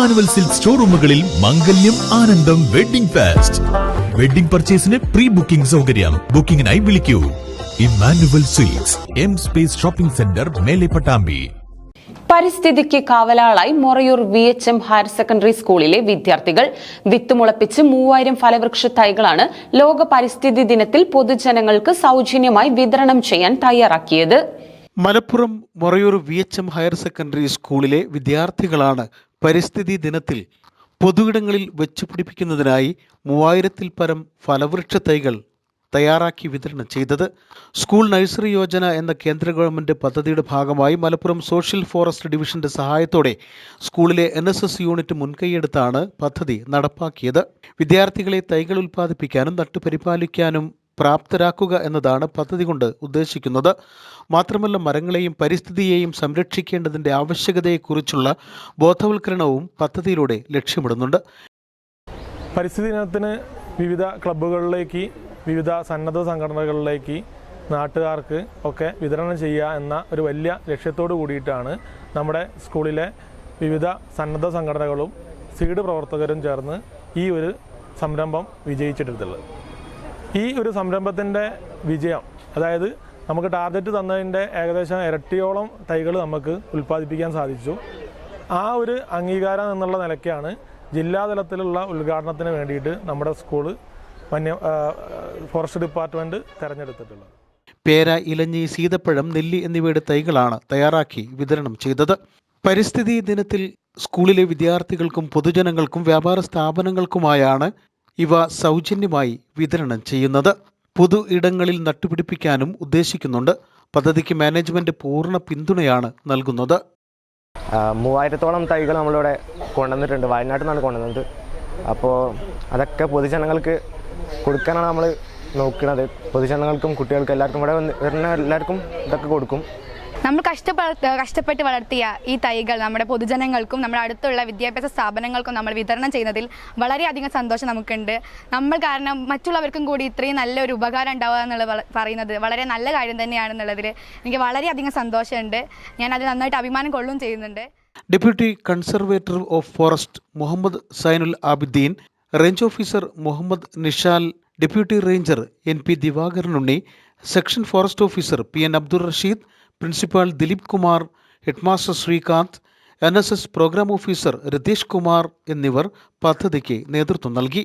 Emmanuel silk ഷോറൂമുകളിൽ മംഗല്യം ആനന്ദം വെഡിംഗ് ഫാസ്റ്റ്. വെഡിംഗ് പർച്ചേസിന് പ്രീ ബുക്കിംഗ് സൗകര്യം. ബുക്കിംഗിനായി വിളിക്കൂ. Immanuel Silks M space shopping centre മേലെ പട്ടാമ്പി. പരിസ്ഥിതിക്ക് കാവലാളായി Morayur V H M higher secondary സ്കൂളിലെ വിദ്യാർത്ഥികൾ വിത്ത് മുളപ്പിച്ച് മൂവായിരം ഫലവൃക്ഷ തൈകളാണ് ലോക പരിസ്ഥിതി ദിനത്തിൽ പൊതുജനങ്ങൾക്ക് സൗജന്യമായി വിതരണം ചെയ്യാൻ തയ്യാറാക്കിയത്. Malappuram Morayur V H M higher secondary സ്കൂളിലെ വിദ്യാർത്ഥികളാണ് പരിസ്ഥിതി ദിനത്തിൽ പൊതുയിടങ്ങളിൽ വെച്ചുപിടിപ്പിക്കുന്നതിനായി മൂവായിരത്തിൽ പരം ഫലവൃക്ഷ തൈകൾ തയ്യാറാക്കി വിതരണം ചെയ്തത്. സ്കൂൾ നഴ്സറി യോജന എന്ന കേന്ദ്ര ഗവൺമെന്റ് പദ്ധതിയുടെ ഭാഗമായി മലപ്പുറം സോഷ്യൽ ഫോറസ്റ്റ് ഡിവിഷന്റെ സഹായത്തോടെ സ്കൂളിലെ എൻ എസ് എസ് യൂണിറ്റ് മുൻകൈയെടുത്താണ് പദ്ധതി നടപ്പാക്കിയത്. വിദ്യാർത്ഥികളെ തൈകൾ ഉൽപ്പാദിപ്പിക്കാനും നട്ടുപരിപാലിക്കാനും പ്രാപ്തരാക്കുക എന്നതാണ് പദ്ധതി കൊണ്ട് ഉദ്ദേശിക്കുന്നത്. മാത്രമല്ല മരങ്ങളെയും പരിസ്ഥിതിയെയും സംരക്ഷിക്കേണ്ടതിന്റെ ആവശ്യകതയെക്കുറിച്ചുള്ള ബോധവൽക്കരണവും പദ്ധതിയിലൂടെ ലക്ഷ്യമിടുന്നുണ്ട്. പരിസ്ഥിതി ദിനത്തിന് വിവിധ ക്ലബ്ബുകളിലേക്ക് വിവിധ സന്നദ്ധ സംഘടനകളിലേക്ക് നാട്ടുകാർക്ക് ഒക്കെ വിതരണം ചെയ്യുക എന്ന ഒരു വലിയ ലക്ഷ്യത്തോടു കൂടിയിട്ടാണ് നമ്മുടെ സ്കൂളിലെ വിവിധ സന്നദ്ധ സംഘടനകളും സീഡ് പ്രവർത്തകരും ചേർന്ന് ഈ ഒരു സംരംഭം വിജയിച്ചിട്ടുള്ളത്. ഈ ഒരു സംരംഭത്തിന്റെ വിജയം അതായത് നമുക്ക് ടാർഗറ്റ് തന്നതിന്റെ ഏകദേശം ഇരട്ടിയോളം തൈകൾ നമുക്ക് ഉൽപ്പാദിപ്പിക്കാൻ സാധിച്ചു. ആ ഒരു അംഗീകാരം എന്നുള്ള നിലയ്ക്കാണ് ജില്ലാതലത്തിലുള്ള ഉദ്ഘാടനത്തിന് വേണ്ടിയിട്ട് നമ്മുടെ സ്കൂൾ വന്യ ഫോറസ്റ്റ് ഡിപ്പാർട്ട്മെന്റ് തിരഞ്ഞെടുത്തിട്ടുള്ളത്. പേര ഇലഞ്ഞി സീതപ്പഴം നെല്ലി എന്നിവയുടെ തൈകളാണ് തയ്യാറാക്കി വിതരണം ചെയ്തത്. പരിസ്ഥിതി ദിനത്തിൽ സ്കൂളിലെ വിദ്യാർത്ഥികൾക്കും പൊതുജനങ്ങൾക്കും വ്യാപാര സ്ഥാപനങ്ങൾക്കുമായാണ് ഇവ സൗജന്യമായി വിതരണം ചെയ്യുന്നത്. പൊതു ഇടങ്ങളിൽ നട്ടുപിടിപ്പിക്കാനും ഉദ്ദേശിക്കുന്നുണ്ട്. പദ്ധതിക്ക് മാനേജ്മെന്റ് പൂർണ പിന്തുണയാണ് നൽകുന്നത്. മൂവായിരത്തോളം തൈകൾ നമ്മളിവിടെ കൊണ്ടുവന്നിട്ടുണ്ട്. വയനാട്ടിൽ നിന്നാണ് കൊണ്ടുവന്നത്. അപ്പോൾ അതൊക്കെ പൊതുജനങ്ങൾക്ക് കൊടുക്കാനാണ് നമ്മൾ നോക്കുന്നത് പൊതുജനങ്ങൾക്കും കുട്ടികൾക്കും എല്ലാവർക്കും ഇവിടെ വരുന്ന എല്ലാവർക്കും ഇതൊക്കെ കൊടുക്കും. നമ്മൾ കഷ്ടപ്പെട്ട് കഷ്ടപ്പെട്ട് വളർത്തിയ ഈ തൈകൾ നമ്മുടെ പൊതുജനങ്ങൾക്കും നമ്മുടെ അടുത്തുള്ള വിദ്യാഭ്യാസ സ്ഥാപനങ്ങൾക്കും നമ്മൾ വിതരണം ചെയ്യുന്നതിൽ വളരെയധികം സന്തോഷം നമുക്കുണ്ട്. നമ്മൾ കാരണം മറ്റുള്ളവർക്കും കൂടി ഇത്രയും നല്ലൊരു ഉപകാരം ഉണ്ടാവുക എന്നുള്ളത് പറയുന്നത് വളരെ നല്ല കാര്യം തന്നെയാണെന്നുള്ളതിൽ എനിക്ക് വളരെയധികം സന്തോഷമുണ്ട്. ഞാൻ അത് നന്നായിട്ട് അഭിമാനം കൊള്ളുകയും ചെയ്യുന്നുണ്ട്. Deputy conservator of forest Muhammad Zainul Abideen range officer Muhammad Nishal deputy ranger N P Divakaran Unni section forest officer P N Abdul Rasheed principal Dileep Kumar headmaster Sreekanth N S S programme officer Ratheesh Kumar എന്നിവർ പദ്ധതിക്ക് നേതൃത്വം നൽകി.